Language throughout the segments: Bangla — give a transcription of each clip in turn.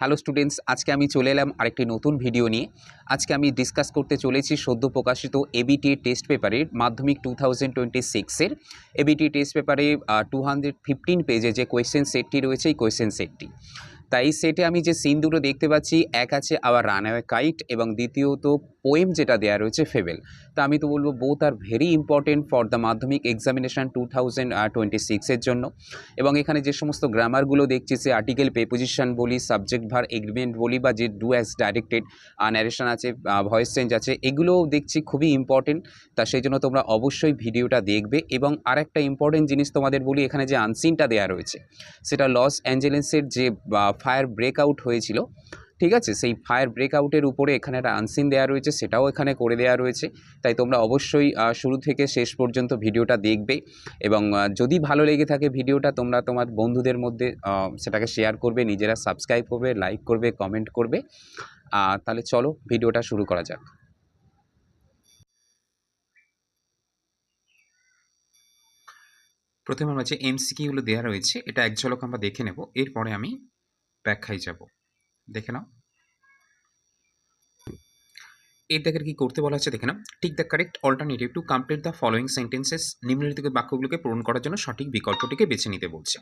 হ্যালো স্টুডেন্টস, আজকে আমি চলে এলাম আরেকটি নতুন ভিডিও নিয়ে। আজকে আমি ডিসকাস করতে চলেছি সদ্য প্রকাশিত এবিটি টেস্ট পেপারের মাধ্যমিক টু থাউজেন্ড টোয়েন্টি সিক্সের এবিটি টেস্ট পেপারে টু হান্ড্রেড ফিফটিন পেজে যে কোয়েশ্চেন সেটটি রয়েছে, এই কোয়েশ্চেন সেটটি তাই সেটে আমি যে সিন দুটো দেখতে পাচ্ছি, এক আছে আওয়ার রানওয়ে কাইট এবং দ্বিতীয়ত পোয়েম যেটা দেওয়া রয়েছে ফেবেল তা আমি তো বলব both are very important for the Madhyamik examination two thousand twenty সিক্সের জন্য। এবং এখানে যে সমস্ত গ্রামারগুলো দেখছি, সে আর্টিকেল পেপোজিশন বলি সাবজেক্ট ভার এগ্রিমেন্ট বলি বা যে ডু অ্যাজ ডাইরেক্টেড ন্যারেশন আছে ভয়েস চেঞ্জ আছে, এগুলোও দেখছি খুবই ইম্পর্টেন্ট তা সেই জন্য তোমরা অবশ্যই ভিডিওটা দেখবে। এবং আর একটা ইম্পর্টেন্ট জিনিস তোমাদের বলি, এখানে যে আনসিনটা দেওয়া রয়েছে, সেটা লস অ্যাঞ্জেলেন্সের যে ফায়ার ব্রেকআউট হয়েছিল ঠিক আছে? সেই ফায়ার ব্রেকআউটের উপরে এখানে একটা আনসিন দেওয়া রয়েছে, সেটাও এখানে করে দেওয়া রয়েছে। তাই তোমরা অবশ্যই শুরু থেকে শেষ পর্যন্ত ভিডিওটা দেখবে এবং যদি ভালো লেগে থাকে ভিডিওটা, তোমরা তোমার বন্ধুদের মধ্যে সেটাকে শেয়ার করবে, নিজেরা সাবস্ক্রাইব করবে লাইক করবে কমেন্ট করবে। তাহলে চলো ভিডিওটা শুরু করা যাক। প্রথমে আমার যে এমসিকিউগুলো দেওয়া রয়েছে, এটা এক ঝলক আমরা দেখে নেব, এরপরে আমি ব্যাখ্যায় যাব। দেখে নাও। এর দেখে কি করতে বলা হচ্ছে দেখে নাও। ঠিক the correct alternative to complete the following sentences নিম্নলিখিত বাক্যগুলোকে পূরণ করার জন্য সঠিক বিকল্পটিকে বেছে নিতে বলছে।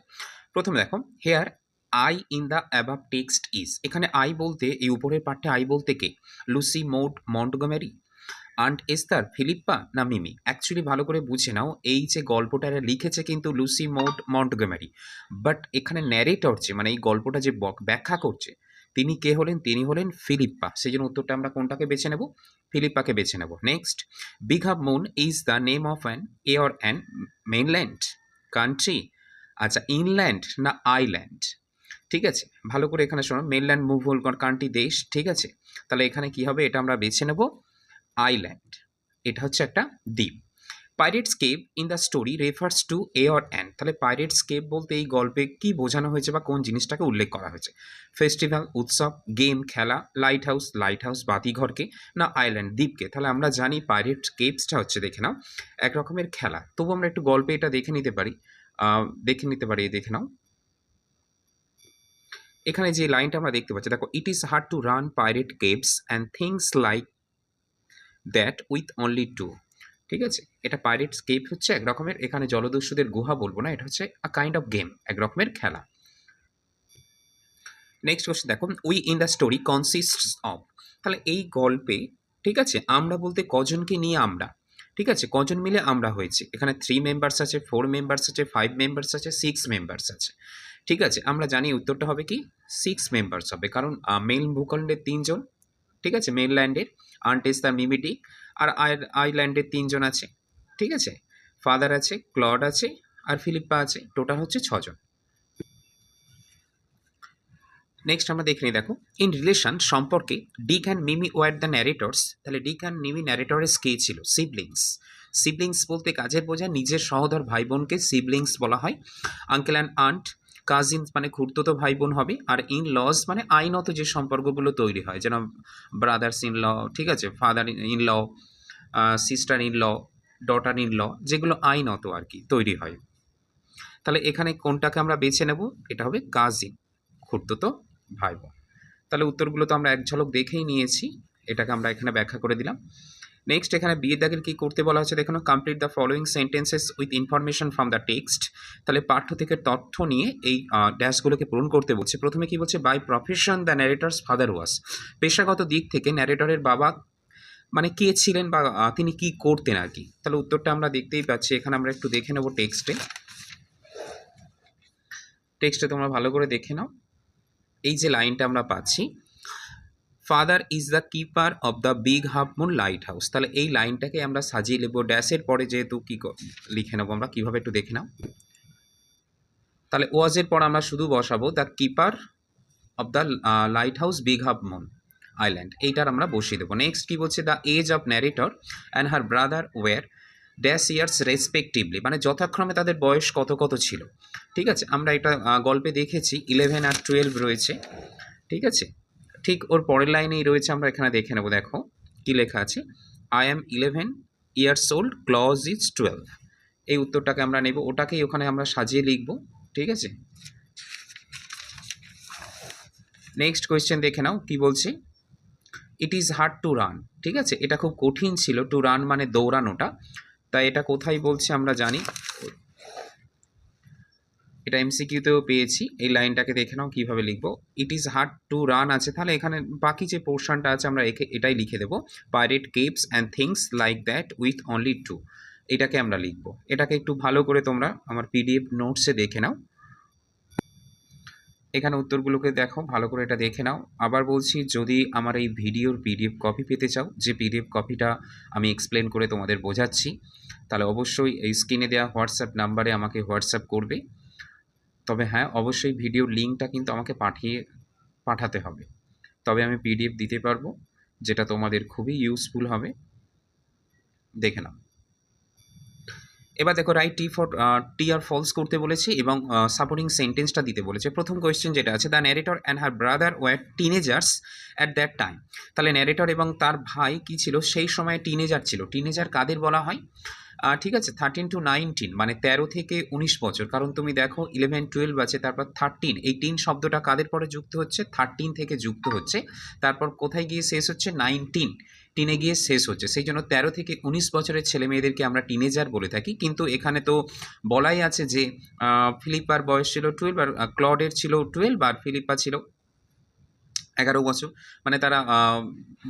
প্রথমে দেখো here I in the above text is এখানে আই বলতে, এই উপরের পাঠে আই বলতে কে? Lucy Maud Montgomery aunt Esther Philippa না মিমি অ্যাকচুয়ালি ভালো করে বুঝে নাও, এই যে গল্পটা লিখেছে কিন্তু লুসি মোট মন্টগোমেরি বাট এখানে ন্যারেটর যে মানে এই গল্পটা যে ব্যাখ্যা করছে তিনি কে হলেন? তিনি হলেন ফিলিপ্পা। সেই জন্য উত্তরটা আমরা কোনটাকে বেছে নেব? ফিলিপ্পাকে বেছে নেব। Next বিঘাব moon is the name of an air and mainland country আচ্ছা ইনল্যান্ড না আইল্যান্ড ঠিক আছে? ভালো করে এখানে শোনো। মেনল্যান্ড মুভল কান্ট্রি দেশ, ঠিক আছে? তাহলে এখানে কি হবে? এটা আমরা বেছে নেব আইল্যান্ড এটা হচ্ছে একটা দ্বীপ। Pirates cave in the story refers to a or and তাহলে পাইরেটস কেভ বলতে এই গল্পে কি বোঝানো হয়েছে বা কোন জিনিসটাকে উল্লেখ করা হয়েছে? ফেস্টিভ্যাল উৎসব গেম খেলা লাইট হাউস লাইট হাউস বাতিঘরকে না আইল্যান্ড দ্বীপকে? তাহলে আমরা জানি পাইরেট কেভসটা হচ্ছে, দেখে নাও, এক রকমের খেলা। তবু আমরা একটু গল্পে এটা দেখে নিতে পারি। দেখে নিতে পারি, দেখে নাও। এখানে যে লাইনটা আমরা দেখতে পাচ্ছি, দেখো it is hard to run pirate caves and things like that with only two ঠিক আছে? এটা পাইরেট স্কেপ হচ্ছে এক রকমের, এখানে জলদস্যুদের গুহা বলব না, এটা হচ্ছে আ কাইন্ড অফ গেম এক রকমের খেলা। নেক্সট কোশ্চেন দেখো we in the story consist of তাহলে এই গল্পে, ঠিক আছে, আমরা বলতে কজনকে নিয়ে আমরা, ঠিক আছে, কজন মিলে আমরা হয়েছি। এখানে থ্রি মেম্বার্স আছে ফোর মেম্বার্স আছে ফাইভ মেম্বার্স আছে সিক্স মেম্বার্স আছে। ঠিক আছে, আমরা জানি উত্তরটা হবে কি? সিক্স মেম্বার্স হবে, কারণ মেল ভূখণ্ডের তিনজন, ঠিক আছে মেনল্যান্ডের আন্টেস দ্য মিমিটি আর আই- আইল্যান্ডের তিনজন আছে, ঠিক আছে? ফাদার আছে, ক্লড আছে, আর ফিলিপ্পা আছে, টোটাল হচ্ছে ছজন। নেক্সট আমরা দেখে নিই, দেখো। ইন রিলেশন সম্পর্কে Dick and Mimi were the narrators তাহলে ডিক অ্যান্ড মিমি ন্যারেটরের কে ছিল? সিবলিংস সিবলিংস বলতে কাজের বোঝায় নিজের সহোদর ভাই বোনকে সিবলিংস বলা হয়। আঙ্কেল অ্যান্ড আন্ট কাজিনস মানে খুড়তুতো ভাই বোন হবে আর ইন লস মানে আইনত যে সম্পর্কগুলো তৈরি হয়, যেন ব্রাদার্স ইন ল ঠিক আছে father in law sister in law daughter in law যেগুলো আইনত আর কি তৈরি হয়। তাহলে এখানে কোনটাকে আমরা বেছে নেব? এটা হবে কাজিন খুড়তুতো ভাই বোন তাহলে উত্তরগুলো তো আমরা এক ঝলক দেখেই নিয়েছি, এটাকে আমরা এখানে ব্যাখ্যা করে দিলাম। নেক্সট এখানে বিয়ের দাগের কী করতে বলা হচ্ছে দেখুন complete the following sentences with information from the text তাহলে পাঠ্য থেকে তথ্য নিয়ে এই ড্যাশগুলোকে পূরণ করতে বলছে। প্রথমে কি বলছে? By profession the narrator's father was পেশাগত দিক থেকে ন্যারেটরের বাবা মানে কে ছিলেন বা তিনি কি করতেন আর কি? তাহলে উত্তরটা আমরা দেখতেই পাচ্ছি। এখানে আমরা একটু দেখে নেব টেক্সটে টেক্সটে তোমরা ভালো করে দেখে নাও। এই যে লাইনটা আমরা পাচ্ছি father is the keeper of the big half moon light house তাহলে এই লাইনটাকে আমরা সাজিয়ে নেব ড্যাশের পরে যেহেতু কী লিখে নেব আমরা, কীভাবে একটু দেখে নাও। তাহলে ওয়াজের পর আমরা শুধু বসাবো the keeper of the light house big half moon island এইটার আমরা বসিয়ে দেবো। নেক্সট কী বলছে? The age of narrator and her brother were dash years respectively মানে যথাক্রমে তাদের বয়স কত কত ছিল। ঠিক আছে? আমরা এটা গল্পে দেখেছি। ইলেভেন আর টুয়েলভ রয়েছে। ঠিক আছে? ঠিক ওর পরের লাইনেই রয়েছে, আমরা এখানে দেখে নেব, দেখো, কি লেখা আছে? I am eleven years old Klaus is twelve এই উত্তরটাকে আমরা নেব, ওটাকেই ওখানে আমরা সাজিয়ে লিখব, ঠিক আছে? নেক্সট কোয়েশ্চেন দেখে নাও, কি বলছে? It is hard to run ঠিক আছে? এটা খুব কঠিন ছিল টু রান মানে দৌড়ানোটা। তাই এটা কোথায় বলছে আমরা জানি? এটা এমসিকিউতেও পেয়েছি। এই লাইনটাকে দেখে নাও কীভাবে লিখব। It is hard to run আছে। তাহলে এখানে বাকি যে পোর্শনটা আছে, আমরা একে, এটাই লিখে দেবো। Pirate caves and things like that with only two এটাকে আমরা লিখব। এটাকে একটু ভালো করে তোমরা আমার পিডিএফ নোটসে দেখে নাও। এখানে উত্তরগুলোকে দেখো, ভালো করে এটা দেখে নাও। আবার বলছি, যদি আমার এই ভিডিওর পিডিএফ কপি পেতে চাও, যে পিডিএফ কপিটা আমি এক্সপ্লেন করে তোমাদের বোঝাচ্ছি, তাহলে অবশ্যই এই স্ক্রিনে দেওয়া হোয়াটসঅ্যাপ নাম্বারে আমাকে হোয়াটসঅ্যাপ করবে। তবে হ্যাঁ অবশ্যই ভিডিওর লিঙ্কটা কিন্তু আমাকে পাঠিয়ে, পাঠাতে হবে। তবে আমি পিডিএফ দিতে পারব, যেটা তোমাদের খুবই ইউজফুল হবে। দেখে নাও। এবার দেখো write T for T or false করতে বলেছে এবং সাপোর্টিং সেন্টেন্সটা দিতে বলেছে। প্রথম কোয়েশ্চেন যেটা আছে the narrator and her brother were teenagers at that time তাহলে ন্যারেটর এবং তার ভাই কি ছিল? সেই সময় টিনেজার ছিল। টিনেজার কাদের বলা হয়? ঠিক আছে থার্টিন টু নাইনটিন মানে তেরো থেকে উনিশ বছর। কারণ তুমি দেখো ইলেভেন টুয়েলভ আছে, তারপর থার্টিন এই টিন শব্দটা কাদের পরে যুক্ত হচ্ছে? থার্টিন থেকে যুক্ত হচ্ছে। তারপর কোথায় গিয়ে শেষ হচ্ছে? নাইনটিন টিনে গিয়ে শেষ হচ্ছে। সেই জন্য তেরো থেকে উনিশ বছরের ছেলে মেয়েদেরকে আমরা টিনেজার বলে থাকি। কিন্তু এখানে তো বলাই আছে যে ফিলিপার বয়স ছিল টুয়েলভ আর ক্লডের ছিল টুয়েলভ আর ফিলিপা ছিল এগারো বছর। মানে তারা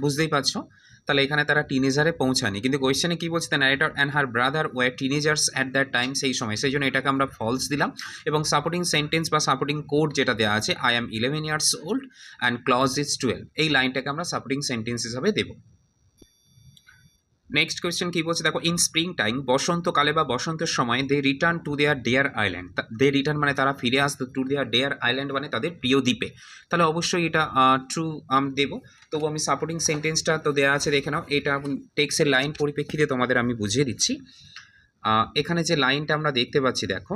বুঝতেই পারছ? তাহলে এখানে তারা টিনেজারে পৌঁছায়নি। কিন্তু কোয়েশ্চেনে কি বলছে? The narrator and her brother were teenagers at that time সেই সময়। সেই জন্য এটাকে আমরা ফলস দিলাম এবং সাপোর্টিং সেন্টেন্স বা সাপোর্টিং কোড যেটা দেওয়া আছে I am eleven years old and Klaus is twelve এই লাইনটাকে আমরা সাপোর্টিং সেন্টেন্স হিসাবে দেবো। নেক্সট কোয়েশ্চেন কি বলছে? দেখো ইন স্প্রিং টাইম বসন্তকালে বা বসন্তের সময় they return to their dare island they return মানে তারা ফিরে আসতো টু দেয়ার ডেয়ার আইল্যান্ড মানে তাদের প্রিয় দ্বীপে। তাহলে অবশ্যই এটা ট্রু আমি দেবো। তবু আমি সাপোর্টিং সেন্টেন্সটা তো দেওয়া আছে, দেখে নাও। এটা টেক্সের লাইন পরিপ্রেক্ষিতে তোমাদের আমি বুঝিয়ে দিচ্ছি। এখানে যে লাইনটা আমরা দেখতে পাচ্ছি, দেখো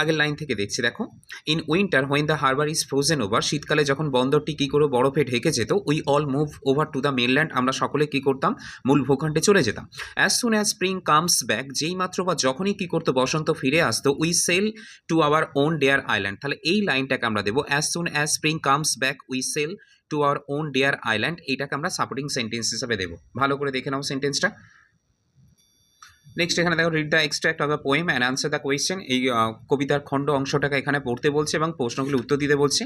আগের লাইন থেকে দেখছি, দেখো। In winter when the harbour is frozen over শীতকালে যখন বন্দরটি কী করে বরফে ঢেকে যেত we all move over to the mainland আমরা সকলে কী করতাম? মূল ভূখণ্ডে চলে যেতাম। As soon as spring comes back যেই মাত্র বা যখনই কী করতো, বসন্ত ফিরে আসতো we sail to our own dare island তাহলে এই লাইনটাকে আমরা দেবো as soon as spring comes back we sail to our own dare island এইটাকে আমরা সাপোর্টিং সেন্টেন্স হিসাবে দেবো। ভালো করে দেখে নাও সেন্টেন্সটা নেক্সট এখানে দেখো read the extract of the poem and answer the question এই কবিতার খণ্ড অংশটাকে এখানে পড়তে বলছে এবং প্রশ্নগুলো উত্তর দিতে বলছে।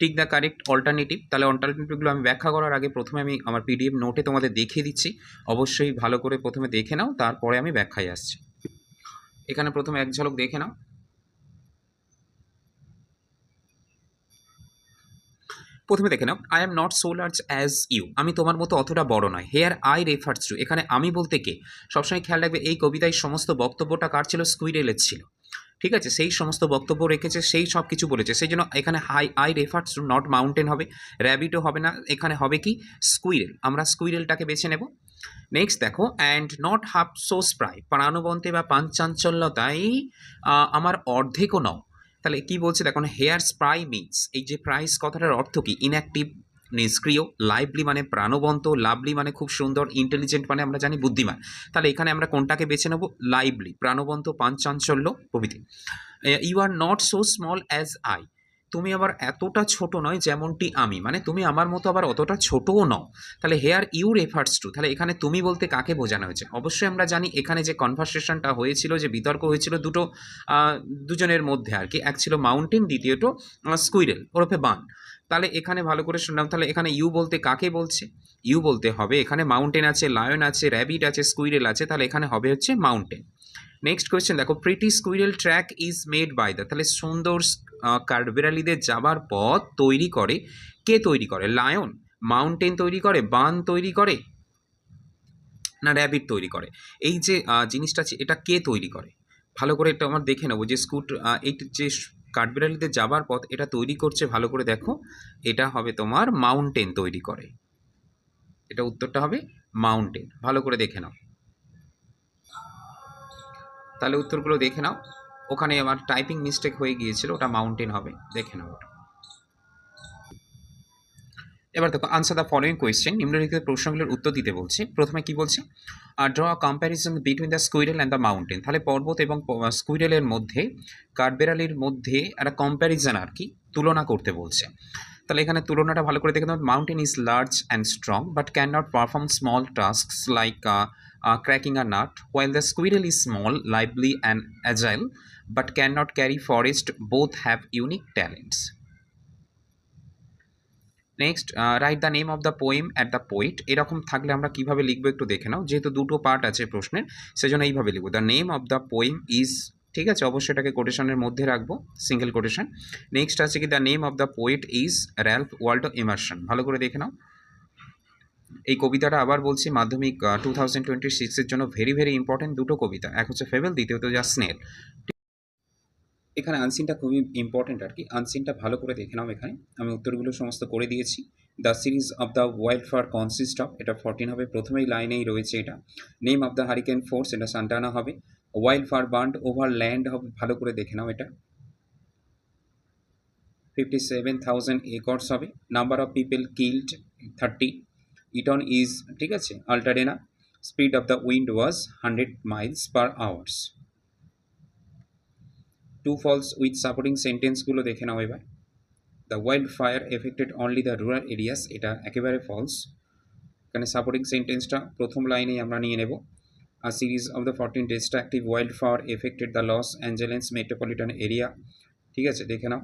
টিক দ্য কারেক্ট অল্টারনেটিভ তাহলে অল্টারনেটিভগুলো আমি ব্যাখ্যা করার আগে প্রথমে আমি আমার পিডিএফ নোটে তোমাদের দেখিয়ে দিচ্ছি। অবশ্যই ভালো করে প্রথমে দেখে নাও, তারপরে আমি ব্যাখ্যায় আসছি। এখানে প্রথমে এক ঝলক দেখে নাও। প্রথমে দেখে নাও I am not so large as you আমি তোমার মতো অতটা বড় নয়। হেয়ার আই রেফার্স টু এখানে আমি বলতে কে? সবসময় খেয়াল রাখবে, এই কবিতায় সমস্ত বক্তব্যটা কার ছিল? স্কুইরেলের ছিল। ঠিক আছে? সেই সমস্ত বক্তব্য রেখেছে, সেই সব কিছু বলেছে। সেই জন্য এখানে hi I refers to not mountain হবে র্যাবিটও হবে না। এখানে হবে কি? স্কুইরেল আমরা স্কুইরেলটাকে বেছে নেব। নেক্সট দেখো and not half so spry প্রাণবন্তে বা পাঞ্চাঞ্চল্যতাই আমার অর্ধেকও নও। তাহলে কি বলছে? দেখো হেয়ার স্প্রাই মিন্স এই যে প্রাইস কথাটার অর্থ কি? ইনঅ্যাক্টিভ নিষ্ক্রিয় লাইভলি মানে প্রাণবন্ত লাভলি মানে খুব সুন্দর ইন্টেলিজেন্ট মানে আমরা জানি বুদ্ধিমান। তাহলে এখানে আমরা কোনটাকে বেছে নেব? লাইভলি প্রাণবন্ত, পাঞ্চাঞ্চল্য প্রভৃতি। You are not so small as I তুমি আবার এতটা ছোট নয় যেমনটি আমি। মানে তুমি আমার মতো আবার অতটা ছোটও নও। তাহলে হেয়ার ইউ রেফার্স টু তাহলে এখানে তুমি বলতে কাকে বোঝানো হয়েছে? অবশ্যই আমরা জানি এখানে যে কনভারসেশনটা হয়েছিল, যে বিতর্ক হয়েছিল দুটো দুজনের মধ্যে আর কি। এক ছিল মাউন্টেন দ্বিতীয়টো স্কুইরেল ওরফে বান। তাহলে এখানে ভালো করে শুনলাম, তাহলে এখানে ইউ বলতে কাকে বলছে? ইউ বলতে হবে, এখানে মাউন্টেন আছে লায়ন আছে র্যাবিট আছে স্কুইরেল আছে, তাহলে এখানে হবে হচ্ছে মাউন্টেন নেক্সট কোয়েশ্চেন দেখো pretty squirrel track is made by the তাহলে সুন্দর কাঠবিড়ালিদের যাবার পথ তৈরি করে কে তৈরি করে? লায়ন মাউন্টেন তৈরি করে বান তৈরি করে না র্যাবিট তৈরি করে? এই যে জিনিসটা আছে, এটা কে তৈরি করে? ভালো করে এটা আমার দেখে নেব যে স্কুট এই যে কাঠবিড়ালিতে যাবার পথ এটা তৈরি করছে ভালো করে দেখো এটা হবে তোমার মাউন্টেন তৈরি করে। এটা উত্তরটা হবে মাউন্টেন ভালো করে দেখে নাও। তাহলে উত্তরগুলো দেখে নাও। ওখানে আমার টাইপিং মিস্টেক হয়ে গিয়েছিল, ওটা মাউন্টেন হবে। দেখে নাও ওটা। এবার দেখো আনসার দ্য ফলোয়িং কোয়েশ্চেন নিম্নলিখিত প্রশ্নগুলোর উত্তর দিতে বলছে। প্রথমে কি বলছে? Draw comparison between the squirrel and the mountain তাহলে পর্বত এবং স্কুইরেলের মধ্যে, কাঠবেড়ালির মধ্যে একটা কম্প্যারিজন আর কি তুলনা করতে বলছে। তাহলে এখানে তুলনাটা ভালো করে দেখে mountain is large and strong but can not perform small tasks like cracking a nut while the squirrel is small lively and agile but can not carry forest both have unique talents next write the name of the poem at the poet এরকম থাকলে আমরা কীভাবে লিখব একটু দেখে নাও। যেহেতু দুটো পার্ট আছে প্রশ্নের, সেজন্য এইভাবে লিখব। The name of the poem is ঠিক আছে, অবশ্যই এটাকে কোটেশনের মধ্যে রাখব সিঙ্গেল কোটেশন নেক্সট আছে কি? The name of the poet is Ralph Waldo Emerson ভালো করে দেখে নাও। এই কবিতাটা আবার বলছি, মাধ্যমিক টু থাউজেন্ড টোয়েন্টি সিক্সের জন্য ভেরি ভেরি ইম্পর্টেন্ট দুটো কবিতা। এক হচ্ছে ফেভেল দ্বিতীয়ত যা স্নেল। এখানে আনসিনটা খুবই ইম্পর্টেন্ট আর কি। আনসিনটা ভালো করে দেখে নাও এখানে। আমি উত্তরগুলো সমস্ত করে দিয়েছি। The series of the wild fire consist of এটা ফর্টিন হবে। প্রথমেই লাইনেই রয়েছে এটা। Name of the hurricane force এটা সান্টানা হবে। Wild fire burned over land হবে। ভালো করে দেখে নাও এটা। ফিফটি সেভেন থাউজেন্ড একর্স হবে। Number of people killed thirty Eaton is ঠিক আছে Altadena speed of the wind was hundred miles per hours to false with supporting সেন্টেন্সগুলো দেখে নাও এবার। The wild fire affected only the rural areas এটা একেবারে ফলস এখানে সাপোর্টিং সেন্টেন্সটা প্রথম লাইনেই আমরা নিয়ে নেব। A series of the fourteen destructive wild fire affected the Los Angeles metropolitan area ঠিক আছে, দেখে নাও।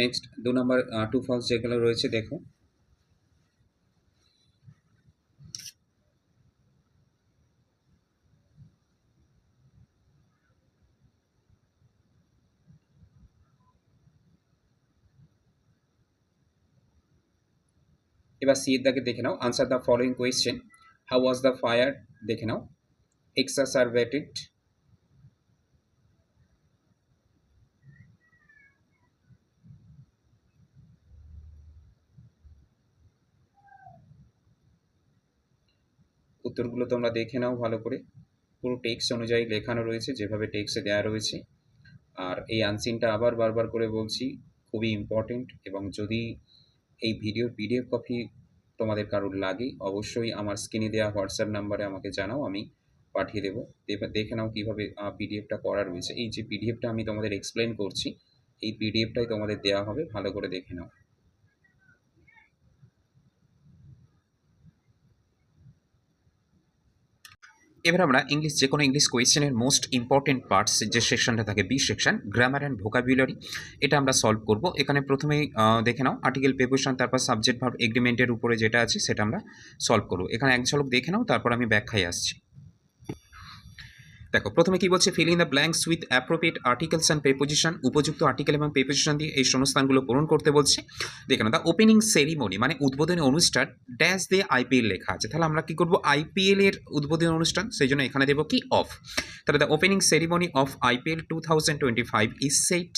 নেক্সট দু নম্বর টু ফলস যেগুলো রয়েছে, দেখো। এবার সি এর দেখে নাও। Answer the following question how was the fire দেখে নাও। এক্সাসারভেটেড উত্তরগুলো তোমরা দেখে নাও ভালো করে। পুরো টেক্সট অনুযায়ী লেখানো রয়েছে, যেভাবে টেক্সটে দেওয়া রয়েছে। আর এই আনসিনটা আবার বারবার করে বলছি, খুবই ইম্পর্টেন্ট এবং যদি এই ভিডিও পিডিএফ কপি তোমাদের কারোর লাগে, অবশ্যই আমার স্ক্রিনে দেওয়া হোয়াটসঅ্যাপ নাম্বারে আমাকে জানাও, আমি পাঠিয়ে দেবো। দেখে নাও কীভাবে পিডিএফটা করা রয়েছে। এই যে পিডিএফটা আমি তোমাদের এক্সপ্লেন করছি, এই পিডিএফটাই তোমাদের দেওয়া হবে, ভালো করে দেখে নাও। এবার আমরা ইংলিশ যে কোনো ইংলিশ কোয়েশ্চেনের মোস্ট ইম্পর্টেন্ট পার্টস যে সেকশনটা থাকে B section grammar and vocabulary এটা আমরা সলভ করব। এখানে প্রথমেই দেখে নাও আর্টিকেল পেপোশন তারপর সাবজেক্ট ভাব এগ্রিমেন্টের উপরে যেটা আছে সেটা আমরা সলভ করব। এখানে এক ঝলক দেখে নাও, তারপর আমি ব্যাখ্যায় আসছি। দেখো, প্রথমে কি বলছে fill in the blanks with appropriate articles and preposition উপযুক্ত আর্টিকেল এবং প্রেপোজিশন দিয়ে এই শূন্যস্থানগুলো পূরণ করতে বলছে। দেখে নাও দ্য ওপেনিং সেরিমনি মানে উদ্বোধনী অনুষ্ঠান ড্যাশ দিয়ে আইপিএল লেখা আছে। তাহলে আমরা কি করব আইপিএল এর উদ্বোধনী অনুষ্ঠান, সেই জন্য এখানে দেবো কি অফ তাহলে the opening ceremony of IPL two thousand twenty five is set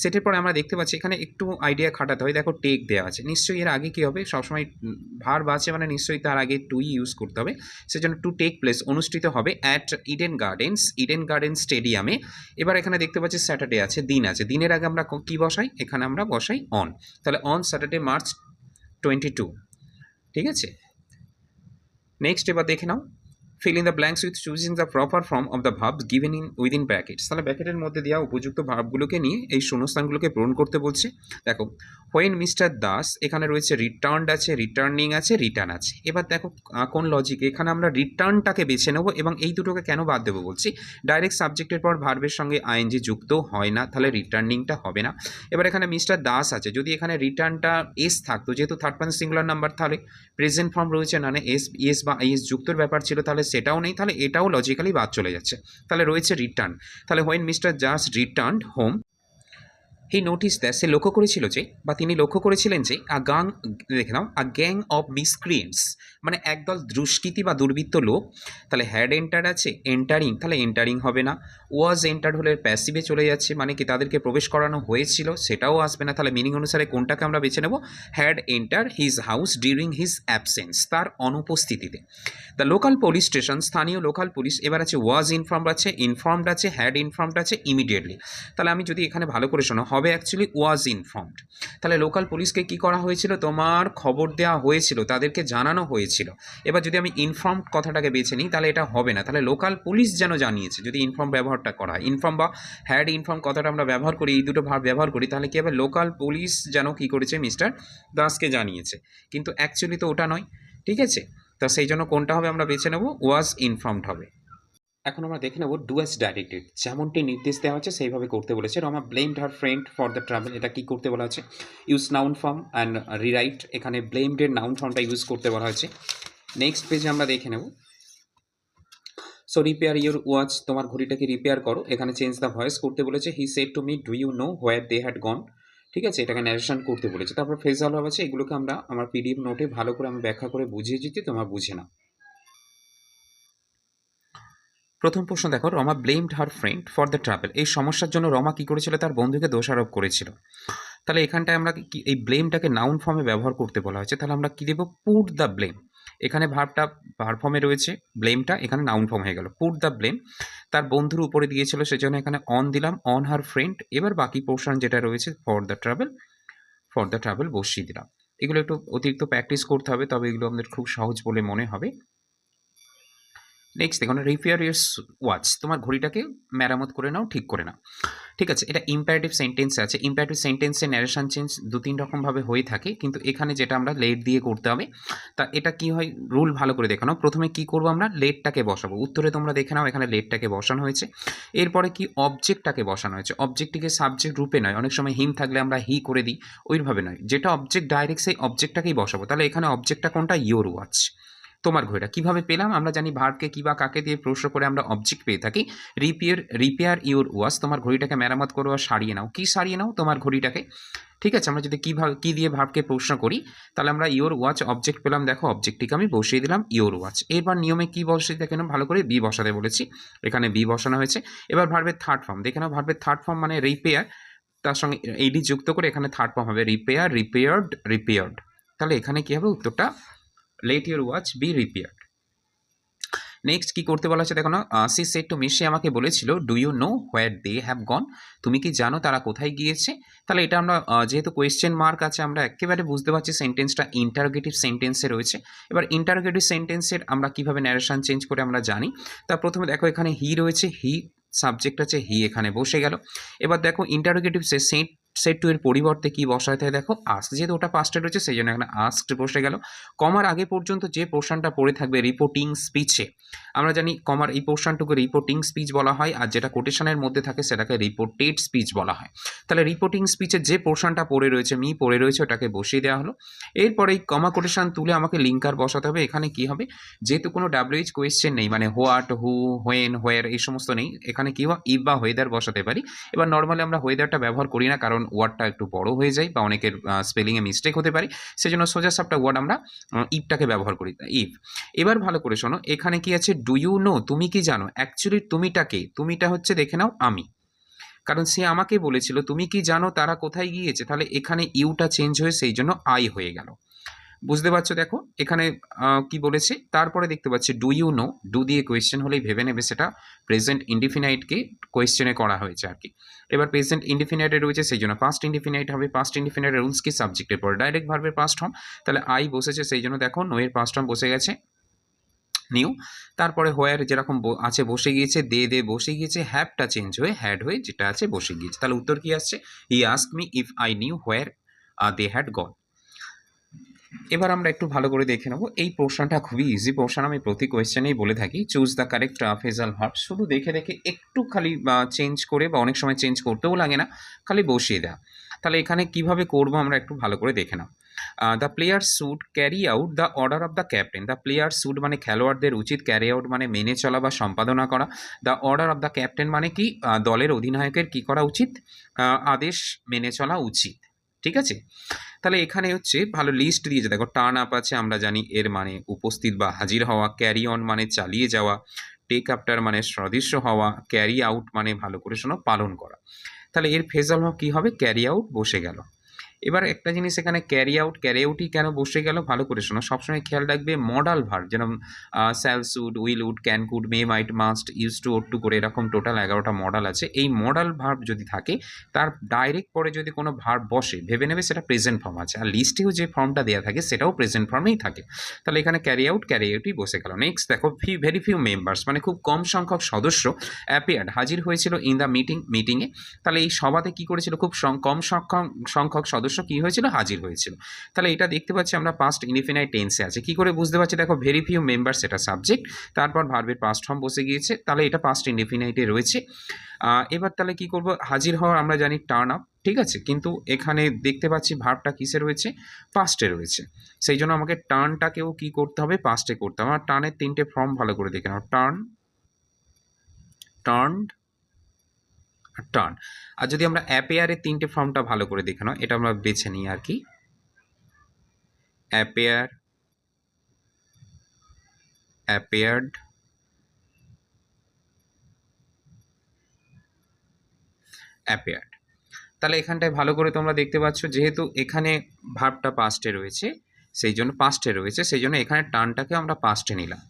সেটের পরে আমরা দেখতে পাচ্ছি, এখানে একটু আইডিয়া খাটাতে হয়। দেখো টেক দেওয়া আছে। নিশ্চয়ই এর আগে কি হবে, সবসময় ভার বাঁচে মানে নিশ্চয়ই তার আগে টুই ইউজ করতে হবে। সেজন্য টু টেক প্লেস অনুষ্ঠিত হবে at Eden Gardens Eden garden স্টেডিয়ামে এবার এখানে দেখতে পাচ্ছি স্যাটারডে আছে, দিন আছে। দিনের আগে আমরা ক- কি বসাই? এখানে আমরা বসাই অন তাহলে on Saturday March twenty two ঠিক আছে? নেক্সট এবার দেখে নাও। Fill in the blanks with choosing the proper form of the verbs given in within brackets তাহলে ব্র্যাকেটের মধ্যে দেওয়া উপযুক্ত ভাবগুলোকে নিয়ে এই শূন্যস্থানগুলোকে পূরণ করতে বলছে। দেখো হোয়েন মিস্টার দাস এখানে রয়েছে রিটার্নড আছে রিটার্নিং আছে রিটার্ন আছে। এবার দেখো কোন লজিক এখানে আমরা রিটার্নটাকে বেছে নেব এবং এই দুটোকে কেন বাদ দেবো বলছি। ডাইরেক্ট সাবজেক্টের পর ভার্বের সঙ্গে আইএনজি যুক্ত হয় না, তাহলে রিটার্নিংটা হবে না। এবার এখানে মিস্টার দাস আছে। যদি এখানে রিটার্নটা এস থাকতো, যেহেতু থার্ড পার্সন সিঙ্গুলার নাম্বার তাহলে প্রেজেন্ট ফর্ম রয়েছে না এস ইএস বা আইএস যুক্তর ব্যাপার ছিল, তাহলে সেটাও নেই, তাহলে এটাও লজিক্যালি বাদ চলে যাচ্ছে। তাহলে রয়েছে রিটার্ন তাহলে when mister Just return home he notice that সে লক্ষ্য করেছিল যে, বা তিনি লক্ষ্য করেছিলেন যে, আ গাং, দেখে নাও, আ গ্যাং অফ মিসক্রিয়েন্টস মানে একদল দুষ্কৃতী বা দুর্বৃত্ত লোক, তাহলে হ্যাড এন্টার আছে এন্টারিং তাহলে এন্টারিং হবে না ওয়াজ এন্টার হলে প্যাসিভে চলে যাচ্ছে মানে কি তাদেরকে প্রবেশ করানো হয়েছিল, সেটাও আসবে না, তাহলে মিনিং অনুসারে কোনটাকে আমরা বেছে নেব? Had enter his house during his absence তার অনুপস্থিতিতে। দ্য লোকাল পুলিশ স্টেশন স্থানীয় লোকাল পুলিশ এবার আছে ওয়াজ ইনফর্মড আছে ইনফর্মড আছে হ্যাড ইনফর্মড আছে ইমিডিয়েটলি তাহলে আমি যদি এখানে ভালো করে শোনো হবে অ্যাকচুয়ালি ওয়াজ ইনফর্মড তাহলে লোকাল পুলিশকে কি করা হয়েছিল? তোমার খবর দেওয়া হয়েছিল, তাদেরকে জানানো হয়েছিল। এবার যদি আমি ইনফর্ম কথাটাকে বেছে নিই, তাহলে এটা হবে না। তাহলে লোকাল পুলিশ যেন জানিয়েছে, যদি ইনফর্ম ব্যবহারটা করা হয়। ইনফর্ম বা হ্যাড ইনফর্ম কথাটা আমরা ব্যবহার করি, এই দুটো ভাব ব্যবহার করি, তাহলে কি হবে? লোকাল পুলিশ যেন কি করেছে? মিস্টার দাসকে জানিয়েছে। কিন্তু অ্যাকচুয়ালি তো ওটা নয়, ঠিক আছে? তা সেই জন্য কোনটা হবে আমরা বেছে নেব? ওয়াজ ইনফর্মড হবে। এখন আমরা দেখে নেব ডু অ্যাজ ডাইরেক্টেড যেমনটি নির্দেশ দেওয়া আছে, সেইভাবে করতে বলেছে। Rama blamed her friend for the travel এটা কি করতে বলা আছে use noun form and rewrite এখানে ব্লেমডের নাউন ফর্মটা ইউজ করতে বলা হয়েছে। নেক্সট পেজে আমরা দেখে নেব। সো রিপেয়ার ইউর ওয়াচ তোমার ঘড়িটাকে রিপেয়ার করো। এখানে চেঞ্জ দ্য ভয়েস করতে বলেছে। He said to me do you know where they had gone ঠিক আছে, এটাকে ন্যারেশন করতে বলেছে। তারপর ফেজাল ভাব আছে, এগুলোকে আমরা, আমার পিডিএফ নোটে ভালো করে আমি ব্যাখ্যা করে বুঝিয়ে দিচ্ছি, তোমরা বুঝে নাও। প্রথম প্রশ্ন দেখো, Rama blamed her friend for the travel এই সমস্যার জন্য রমা কি করেছিল? তার বন্ধুকে দোষারোপ করেছিল। তাহলে এখানটায় আমরা কি, এই ব্লেমটাকে নাউন ফর্মে ব্যবহার করতে বলা হয়েছে, তাহলে আমরা কি দেবো? পুট দ্য ব্লেম এখানে ভার্বটা ভার ফর্মে রয়েছে ব্লেমটা এখানে নাউন ফর্ম হয়ে গেল। পুট দ্য ব্লেম তার বন্ধুর উপরে দিয়েছিল, সেজন্য এখানে অন দিলাম অন হার ফ্রেন্ড এবার বাকি পোর্শন যেটা রয়েছে for the travel for the travel বসিয়ে দিলাম। এগুলো একটু অতিরিক্ত প্র্যাকটিস করতে হবে, তবে এগুলো আমাদের খুব সহজ বলে মনে হবে। নেক্সট দেখুন রিপেয়ার ইয়ার ওয়াচ তোমার ঘড়িটাকে মেরামত করে নাও, ঠিক করে নাও। ঠিক আছে, এটা ইম্পারেটিভ সেন্টেন্স আছে। ইম্পারেটিভ সেন্টেন্সে ন্যারেশন চেঞ্জ দু, তিন রকমভাবে হয়ে থাকে, কিন্তু এখানে যেটা আমরা লেট দিয়ে করতে হবে, তা এটা কি হয় রুল ভালো করে দেখে নাও। প্রথমে কি করব আমরা? লেটটাকে বসাবো। উত্তরে তোমরা দেখে নাও, এখানে লেটটাকে বসানো হয়েছে। এরপরে কি অবজেক্টটাকে বসানো হয়েছে? অবজেক্টটিকে সাবজেক্ট রূপে নয়, অনেক সময় হিম থাকলে আমরা হি করে দিই, ওইভাবে নয়। যেটা অবজেক্ট ডাইরেক্ট সেই অবজেক্টটাকেই বসাবো। তাহলে এখানে অবজেক্টটা কোনটা? ইয়োর ওয়াচ তোমার ঘড়িটা। কীভাবে পেলাম? আমরা জানি ভার্বকে কি বা কাকে দিয়ে প্রশ্ন করে আমরা অবজেক্ট পেয়ে থাকি। রিপেয়ার রিপেয়ার ইউর ওয়াচ তোমার ঘড়িটাকে মেরামত করো আর সারিয়ে নাও। কি সারিয়ে নাও? তোমার ঘড়িটাকে। ঠিক আছে, আমরা যদি কীভাবে কী দিয়ে ভার্বকে প্রশ্ন করি, তাহলে আমরা ইওর ওয়াচ অবজেক্ট পেলাম। দেখো অবজেক্টটিকে আমি বসিয়ে দিলাম ইওর ওয়াচ এবার নিয়মে কী বসিয়ে দেখে নাও ভালো করে বি বসাতে বলেছি। এখানে বি বসানো হয়েছে। এবার ভার্বের থার্ড ফর্ম দেখে নাও ভার্বের থার্ড ফর্ম মানে রিপেয়ার তার সঙ্গে এইডি যুক্ত করে এখানে থার্ড ফর্ম হবে রিপেয়ার রিপেয়ার্ড রিপেয়ার্ড তাহলে এখানে কী হবে? উত্তরটা let your watch be repaired next কি করতে বলা হচ্ছে দেখো না সি সেট টু সে আমাকে বলেছিল do you know where they have gone তুমি কি জানো তারা কোথায় গিয়েছে? তাহলে এটা আমরা যেহেতু কোয়েশ্চেন মার্ক আছে, আমরা একেবারে বুঝতে পারছি সেন্টেন্সটা ইন্টারোগেটিভ সেন্টেন্সে রয়েছে। এবার ইন্টারোগেটিভ সেন্টেন্সের আমরা কীভাবে ন্যারেশন চেঞ্জ করে আমরা জানি। তা প্রথমে দেখো, এখানে হি রয়েছে হি সাবজেক্ট আছে হি এখানে বসে গেল। এবার দেখো interrogative say said said to এর পরিবর্তে কি বসাতে দেখো আস্ক যেহেতু ওটা পাস্টে রয়েছে সেই জন্য এখানে আস্কড বসে গেল। কমার আগে পর্যন্ত যে পোর্শনটা পড়ে থাকবে রিপোর্টিং স্পিচে আমরা জানি কমার এই পোর্শনটুকু রিপোর্টিং স্পিচ বলা হয়, আর যেটা কোটেশনের মধ্যে থাকে সেটাকে রিপোর্টেড স্পিচ বলা হয়। তাহলে রিপোর্টিং স্পিচের যে পোর্শনটা পড়ে রয়েছে মি পড়ে রয়েছে, ওটাকে বসিয়ে দেওয়া হলো। এরপরে এই কমা কোটেশন তুলে আমাকে লিঙ্কার বসাতে হবে। এখানে কি হবে? যেহেতু কোনো ডাব্লিউএইচ কোয়েশ্চেন নেই মানে হোয়াট হু হোয়েন হোয়ার এই সমস্ত নেই, এখানে কি হয়? ইফ বা ওয়েদার বসাতে পারি। এবার নর্মালি আমরা ওয়েদারটা ব্যবহার করি না, কারণ ওয়ার্ডটা একটু বড় হয়ে যায় বা অনেকের স্পেলিংয়ে মিস্টেক হতে পারে, সেজন্য সোজা সাপটা ওয়ার্ড আমরা ইফটাকে ব্যবহার করি ইফ এবার ভালো করে শোনো, এখানে কি আছে ডু ইউ নো তুমি কি জানো? অ্যাকচুয়ালি তুমিটাকে তুমিটা হচ্ছে দেখে নাও আমি। কারণ সে আমাকে বলেছিল, তুমি কি জানো তারা কোথায় গিয়েছে? তাহলে এখানে ইউটা চেঞ্জ হয়ে সেই জন্য আই হয়ে গেল। বুঝতে পারছ দেখো? এখানে কি বলেছে? তারপরে দেখতে পাচ্ছি ডু ইউ নো ডু দিয়ে কোয়েশ্চেন হলেই ভেবে নেবে সেটা প্রেজেন্ট ইন্ডিফিনাইটকে কোয়েশ্চেনে করা হয়েছে আর কি। এবার প্রেজেন্ট ইন্ডিফিনাইটে রয়েছে, সেই জন্য পাস্ট ইন্ডিফিনাইট হবে। পাস্ট ইন্ডিফিনাইট রুলস কি? সাবজেক্টের পর। ডাইরেক্ট ভার্বের পাস্ট হম তাহলে আই বসেছে, সেই জন্য দেখো নোয়ের পাস্ট হম বসে গেছে। নিউ তারপরে হোয়ার যেরকম আছে, বসে গিয়েছে, দে দে বসে গিয়েছে হ্যাপটা চেঞ্জ হয়ে হ্যাড হয়ে যেটা আছে, বসে গিয়েছে। তাহলে উত্তর কি আসছে? He ask me if I knew where they had gone এবার আমরা একটু ভালো করে দেখে নেব। এই পোর্শনটা খুবই ইজি পোর্শন আমি প্রতি কোয়েশ্চেনেই বলে থাকি choose the correct phrasal verb শুধু দেখে দেখে একটু খালি চেঞ্জ করে, বা অনেক সময় চেঞ্জ করতেও লাগে না, খালি বসিয়ে দেওয়া। তাহলে এখানে কীভাবে করব আমরা একটু ভালো করে দেখে নাও। The player should carry out the order of the captain the player should মানে খেলোয়াড়দের উচিত ক্যারি আউট মানে মেনে চলা বা সম্পাদনা করা। The order of the captain মানে কি? দলের অধিনায়কের কি করা উচিত? আদেশ মেনে চলা উচিত। ঠিক আছে? তাহলে এখানে হচ্ছে ভালো লিস্ট দিয়েছে দেখো টার্ন আপ আছে, আমরা জানি এর মানে উপস্থিত বা হাজির হওয়া ক্যারি অন মানে চালিয়ে যাওয়া টেক আপটার মানে সদৃশ্য হওয়া ক্যারি আউট মানে ভালো করে শোনো, পালন করা। তাহলে এর ফেজাল কি কী হবে? ক্যারি আউট বসে গেল। এবার একটা জিনিস এখানে ক্যারি আউট ক্যারি আউটই কেন বসে গেল? ভালো করে শোনো। সবসময় খেয়াল রাখবে মডাল ভার যেরকম shall should will would can could may might must use to ought to করে এরকম টোটাল এগারোটা মডাল আছে। এই মডাল ভার্ব যদি থাকে, তার ডাইরেক্ট পরে যদি কোনো ভার্ব বসে, ভেবে নেবে সেটা প্রেজেন্ট ফর্ম আছে। আর লিস্টেও যে ফর্মটা দেওয়া থাকে, সেটাও প্রেজেন্ট ফর্মেই থাকে। তাহলে এখানে ক্যারি আউট ক্যারি আউটই বসে গেল। নেক্সট দেখো ফি ভেরি ফিউ মেম্বার্স মানে খুব কম সংখ্যক সদস্য অ্যাপিয়ার্ড হাজির হয়েছিল ইন দ্য মিটিং মিটিংয়ে তাহলে এই সভাতে কি করেছিল? খুব কম সংখ্যক সংখ্যক সদস্য কি হয়েছিল? হাজির হয়েছিল। তাহলে এটা দেখতে পাচ্ছি আমরা পাস্ট ইনডিফিনাইট টেন্সে আছে। কি করে বুঝতে পারছি? দেখো ভেরি ফিউ মেম্বার্স এটা সাবজেক্ট তারপর ভার্বের পাস্ট ফর্ম বসে গিয়েছে। তাহলে এটা পাস্ট ইনডিফিনাইটে রয়েছে। এবার তাহলে কি করব? হাজির হওয়ার আমরা জানি টার্ন আপ ঠিক আছে? কিন্তু এখানে দেখতে পাচ্ছি ভার্বটা কিসে রয়েছে? পাস্টে রয়েছে। সেই জন্য আমাকে টার্নটাকেও কি করতে হবে? পাস্টে করতে হবে। আমার টার্নের তিনটে ফর্ম ভালো করে দেখে নাও। টার্ন টার্নড টার্ন আর যদি আমরা অ্যাপেয়ারের তিনটে ফর্মটা ভালো করে দেখে নাও, এটা আমরা বেছে নিই আর কি। অ্যাপেয়ার অ্যাপেয়ার্ড অ্যাপেয়ার্ড তাহলে এখানটায় ভালো করে তোমরা দেখতে পাচ্ছ, যেহেতু এখানে ভাবটা পাস্টে রয়েছে, সেই জন্য পাস্টে রয়েছে, সেই জন্য এখানে টার্নটাকে আমরা পাস্টে নিলাম।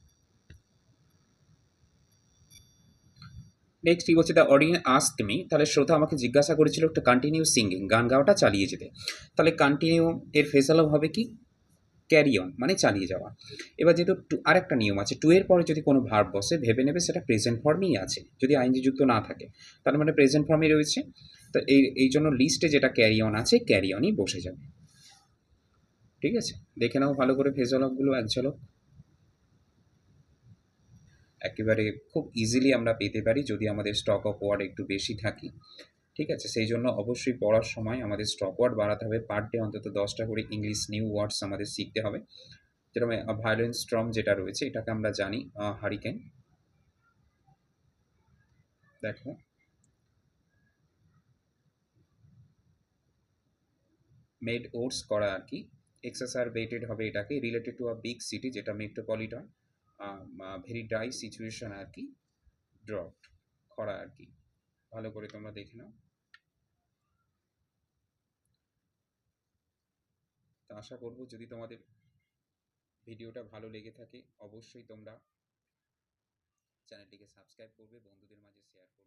নেক্সট কি বলছে? দ্য অডিয়েন্স আস্ক মি তাহলে শ্রোতা আমাকে জিজ্ঞাসা করেছিল একটু কন্টিনিউ সিঙ্গিং গান গাওয়াটা চালিয়ে যেতে। তাহলে কন্টিনিউ এর ফেসালো হবে কি? ক্যারি অন মানে চালিয়ে যাওয়া। এবার যেহেতু টু, আরেকটা নিয়ম আছে টু এর পরে যদি কোনো ভার্ব বসে, ভেবে নেবে সেটা প্রেজেন্ট ফর্মেই আছে, যদি আইনজি যুক্ত না থাকে। তার মানে প্রেজেন্ট ফর্মে রয়েছে। তো এই এই জন্য লিস্টে যেটা ক্যারি অন আছে ক্যারি অনই বসে যাবে। ঠিক আছে? দেখে নাও ভালো করে ফেজলকগুলো এক ঝলক। একেবারে খুব ইজিলি আমরা পেতে পারি যদি আমাদের স্টক অফ ওয়ার্ড একটু বেশি থাকি। ঠিক আছে? সেই জন্য অবশ্যই পড়ার সময় আমাদের স্টক ওয়ার্ড বাড়াতে হবে। পার ডে অন্তত দশটা করে ইংলিশ নিউ ওয়ার্ডস আমাদের শিখতে হবে। যেরকম ভায়োলেন্স স্ট্রম যেটা রয়েছে, এটাকে আমরা জানি হারিকেন দেখো। মেড ওটস করা আর কি। এক্সাসারবেটেড হবে এটাকে। Related to a big city যেটা মেট্রোপলিটন ভেরি ড্রাই সিচুয়েশন আর কি ড্রপ খরা আর কি ভালো করে তোমরা দেখে নাও। তো আশা করব যদি তোমাদের ভিডিওটা ভালো লেগে থাকে, অবশ্যই তোমরা চ্যানেলটিকে সাবস্ক্রাইব করবে, বন্ধুদের মাঝে শেয়ার করবে।